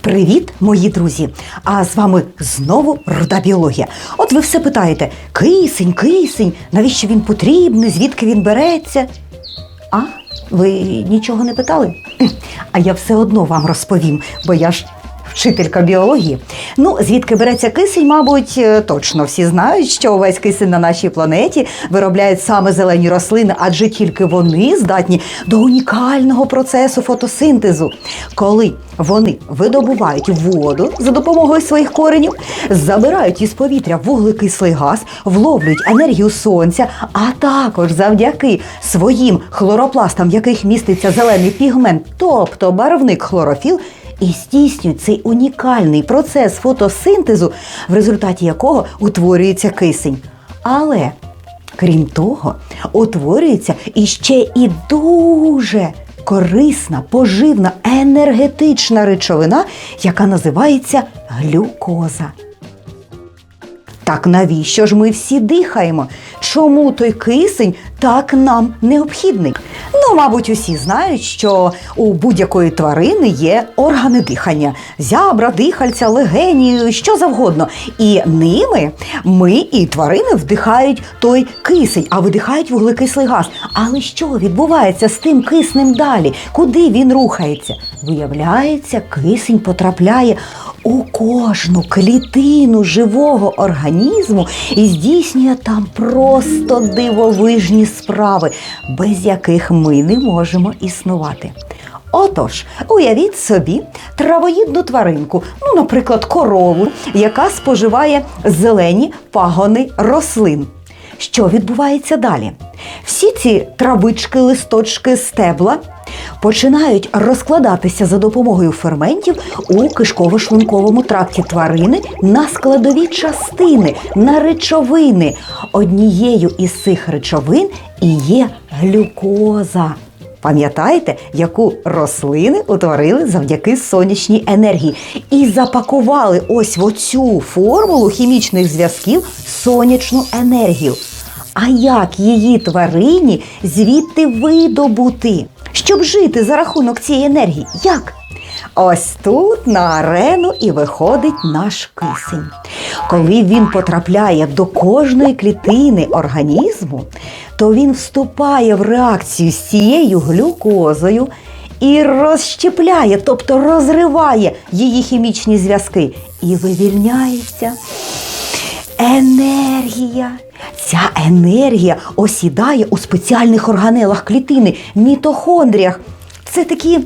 Привіт, мої друзі! А з вами знову руда біологія. От ви все питаєте: кисень, кисень, навіщо він потрібний, звідки він береться? А, ви нічого не питали? А я все одно вам розповім, бо я ж вчителька біології. Ну, звідки береться кисень, мабуть, е, точно всі знають, що увесь кисень на нашій планеті виробляють саме зелені рослини, адже тільки вони здатні до унікального процесу фотосинтезу, коли вони видобувають воду за допомогою своїх коренів, забирають із повітря вуглекислий газ, вловлюють енергію сонця, а також завдяки своїм хлоропластам, в яких міститься зелений пігмент, тобто барвник хлорофіл, і здійснюють цей унікальний процес фотосинтезу, в результаті якого утворюється кисень. Але крім того, утворюється іще і дуже корисна, поживна, енергетична речовина, яка називається глюкоза. Так навіщо ж ми всі дихаємо? Чому той кисень так нам необхідний? Ну, мабуть, усі знають, що у будь-якої тварини є органи дихання: зябра, дихальця, легені, що завгодно. І ними ми і тварини вдихають той кисень, а видихають вуглекислий газ. Але що відбувається з тим киснем далі? Куди він рухається? Виявляється, кисень потрапляє у кожну клітину живого організму і здійснює там просто дивовижні справи, без яких ми не можемо існувати. Отож, уявіть собі травоїдну тваринку, ну, наприклад, корову, яка споживає зелені пагони рослин. Що відбувається далі? Всі ці травички, листочки, стебла починають розкладатися за допомогою ферментів у кишково-шлунковому тракті тварини на складові частини, на речовини. Однією із цих речовин і є глюкоза. Пам'ятаєте, яку рослини утворили завдяки сонячній енергії і запакували ось в оцю формулу хімічних зв'язків сонячну енергію. А як її тварині звідти видобути? Щоб жити за рахунок цієї енергії? Як? Ось тут на арену і виходить наш кисень. Коли він потрапляє до кожної клітини організму, то він вступає в реакцію з цією глюкозою і розщепляє, тобто розриває її хімічні зв'язки і вивільняється енергія. Ця енергія осідає у спеціальних органелах клітини, мітохондріях. Це такі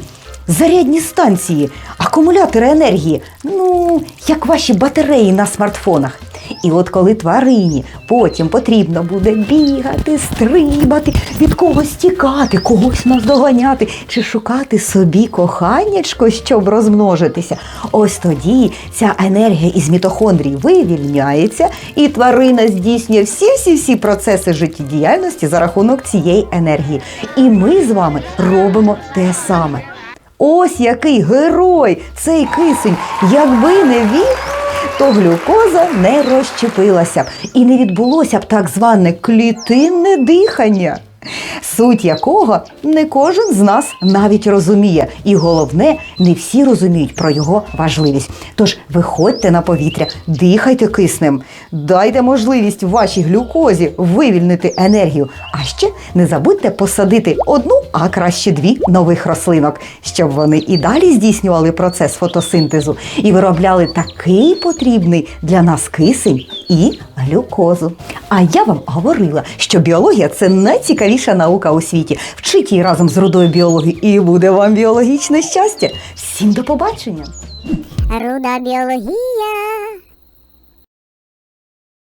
зарядні станції, акумулятори енергії, ну, як ваші батареї на смартфонах. І от коли тварині потім потрібно буде бігати, стрибати, від когось тікати, когось наздоганяти чи шукати собі коханячко, щоб розмножитися, ось тоді ця енергія із мітохондрій вивільняється, і тварина здійснює всі-всі-всі процеси життєдіяльності за рахунок цієї енергії. І ми з вами робимо те саме. Ось який герой цей кисень, якби не він то глюкоза не розщепилася б. І не відбулося б так зване клітинне дихання, суть якого не кожен з нас навіть розуміє, і головне, не всі розуміють про його важливість. Тож виходьте на повітря, дихайте киснем, дайте можливість вашій глюкозі вивільнити енергію. А ще не забудьте посадити одну, а краще дві нових рослинок, щоб вони і далі здійснювали процес фотосинтезу і виробляли такий потрібний для нас кисень і глюкозу. А я вам говорила, що біологія це найцікавіша наука у світі. Вчіть її разом з рудою біології, і буде вам біологічне щастя. Всім до побачення! Руда біологія.